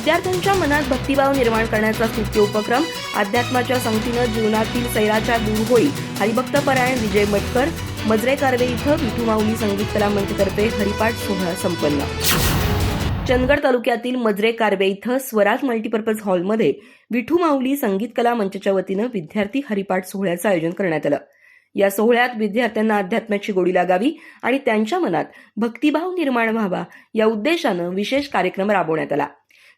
विद्यार्थ्यांच्या मनात भक्तिभाव निर्माण करण्याचा स्तुत्य उपक्रम अध्यात्माच्या संगतीनं जीवनातील सैराच्या दूर होईल हरिभक्त परायण विजय मटकर मजरे कारवे इथं विठू माऊली संगीत कला मंचतर्फे हरिपाठ सोहळा संपन्न. चंदगड तालुक्यातील मजरे कारवे इथं स्वराज मल्टीपर्पज हॉलमध्ये विठू माऊली संगीत कला मंचच्या वतीनं विद्यार्थी हरिपाठ सोहळ्याचं आयोजन करण्यात आलं. या सोहळ्यात विद्यार्थ्यांना अध्यात्माची गोडी लागावी आणि त्यांच्या मनात भक्तिभाव निर्माण व्हावा या उद्देशानं विशेष कार्यक्रम राबवण्यात आला.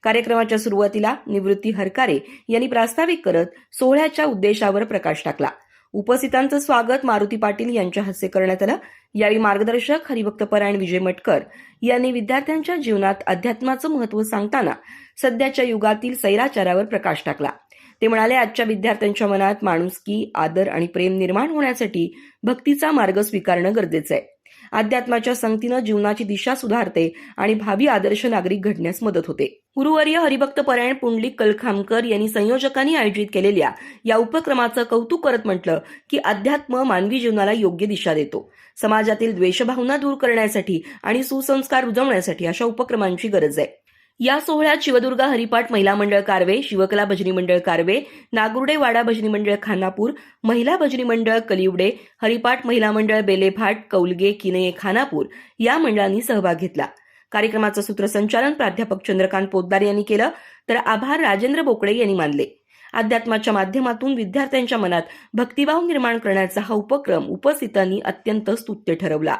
कार्यक्रमाच्या सुरुवातीला निवृत्ती हरकारे यांनी प्रास्ताविक करत सोहळ्याच्या उद्देशावर प्रकाश टाकला. उपस्थितांचं स्वागत मारुती पाटील यांच्या हस्ते करण्यात आलं. यावेळी मार्गदर्शक हरिभक्तपरायण विजय मटकर यांनी विद्यार्थ्यांच्या जीवनात अध्यात्माचं महत्त्व सांगताना सध्याच्या युगातील सैराचारावर प्रकाश टाकला. ते म्हणाले आजच्या विद्यार्थ्यांच्या मनात माणुसकी आदर आणि प्रेम निर्माण होण्यासाठी भक्तीचा मार्ग स्वीकारणं गरजेचं आहे. अध्यात्माच्या संगतीनं जीवनाची दिशा सुधारते आणि भावी आदर्श नागरिक घडण्यास मदत होते. गुरुवर्य हरिभक्त परायण पुंडलिक कलखामकर यांनी संयोजकांनी आयोजित केलेल्या या उपक्रमाचं कौतुक करत म्हटलं की अध्यात्म मानवी जीवनाला योग्य दिशा देतो. समाजातील द्वेषभावना दूर करण्यासाठी आणि सुसंस्कार रुजवण्यासाठी अशा उपक्रमांची गरज आहे. या सोहळ्यात शिवदुर्गा हरिपाठ महिला मंडळ कारवे शिवकला भजनी मंडळ कारवे नागुर्डे वाडा भजनी मंडळ खानापूर महिला भजनी मंडळ कलिवडे हरिपाठ महिला मंडळ बेलेभाट कौलगे किनये खानापूर या मंडळांनी सहभाग घेतला. कार्यक्रमाचं सूत्रसंचालन प्राध्यापक चंद्रकांत पोद्दार यांनी केलं तर आभार राजेंद्र बोकडे यांनी मानले. अध्यात्माच्या माध्यमातून विद्यार्थ्यांच्या मनात भक्तिभाव निर्माण करण्याचा हा उपक्रम उपस्थितांनी अत्यंत स्तुत्य ठरवला.